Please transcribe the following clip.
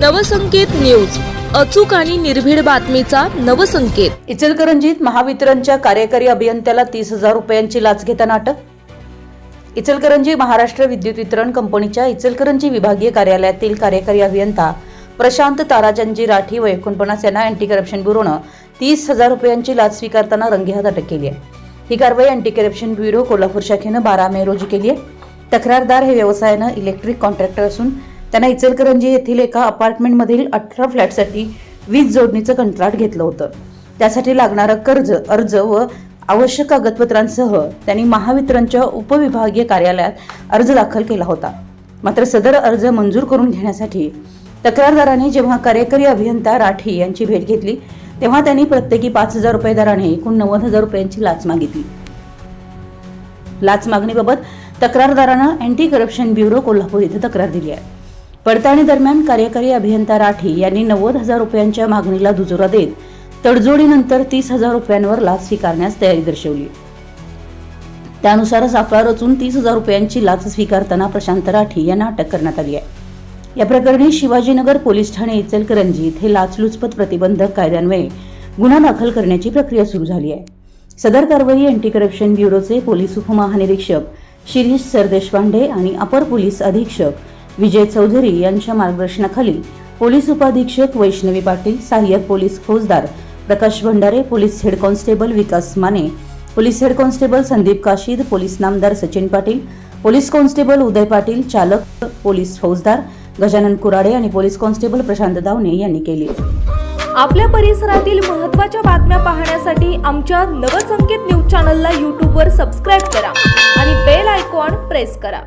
Navsanket news. अचूक आणि निर्भीड बातमीचा नवसंकेत. इचलकरंजीत महावितरणच्या कार्यकारी अभियंत्याला तीस हजार रुपयांची लाच घेताना अटक इचलकरंजी महाराष्ट्र विद्युत वितरण कंपनीच्या इचलकरंजी विभागीय कार्यालयातील कार्यकारी अभियंता प्रशांत ताराचंदजी राठी व एकोणपन्नास यांना अँटी करप्शन ब्युरोनं तीस हजार रुपयांची लाच स्वीकारताना रंगेहात अटक केली आहे. ही कारवाई अँटी करप्शन ब्युरो कोल्हापूर शाखेनं बारा मे रोजी केली आहे. तक्रारदार हे व्यवसायानं इलेक्ट्रिक कॉन्ट्रॅक्टर असून त्यांना इचलकरंजी येथील एका अपार्टमेंटमधील अठरा फ्लॅटसाठी वीज जोडणीचं कंत्राट घेतलं होतं. त्यासाठी लागणारं कर्ज अर्ज व आवश्यक कागदपत्रांसह त्यांनी महावितरणच्या उपविभागीय कार्यालयात अर्ज दाखल केला होता. मात्र सदर अर्ज मंजूर करून घेण्यासाठी तक्रारदाराने जेव्हा कार्यकारी अभियंता राठी यांची भेट घेतली तेव्हा त्यांनी प्रत्येकी पाच हजार रुपये दराने एकूण नव्वद हजार रुपयांची लाच मागितली. लाच मागणीबाबत तक्रारदारानं अँटी करप्शन ब्युरो कोल्हापूर इथं तक्रार दिली आहे. पडताळणी दरम्यान कार्यकारी अभियंता राठी यांनी नव्वद हजार रुपयांच्या मागणीला दुजोरा देत तडजोडीनंतर तीस हजार रुपयांवर लाच स्वीकारण्यास तयारी दर्शवली. त्यानुसार सापळा रचून तीस हजार रुपयांची लाच स्वीकारताना प्रशांत राठी यांना अटक करण्यात आली आहे. या प्रकरणी शिवाजीनगर पोलीस ठाणे इचलकरंजी इथे लाचलुचपत प्रतिबंधक कायद्यान्वये गुन्हा दाखल करण्याची प्रक्रिया सुरू झाली आहे. सदर कारवाई अँटी करप्शन ब्युरोचे पोलीस उपमहानिरीक्षक शिरीष सरदेशपांडे आणि अपर पोलीस अधीक्षक विजय चौधरी यांच्या मार्गदर्शनाखाली पोलीस उपाधीक्षक वैष्णवी पाटील सहाय्यक पोलीस फौजदार Prakash Bhandare police head constable Vikas Mane police head constable Sandeep Kashid police नामदार सचिन पाटील पोलीस कॉन्स्टेबल उदय पाटील चालक पोलीस फौजदार गजानन कुराडे आणि पोलीस कॉन्स्टेबल प्रशांत दावणे यांनी केली. आपल्या परिसरातील महत्त्वाच्या बातम्या पाहण्यासाठी आमच्या नवसंकेत न्यूज चॅनलला यूट्यूबवर सबस्क्राईब करा आणि बेल आयकॉन प्रेस करा.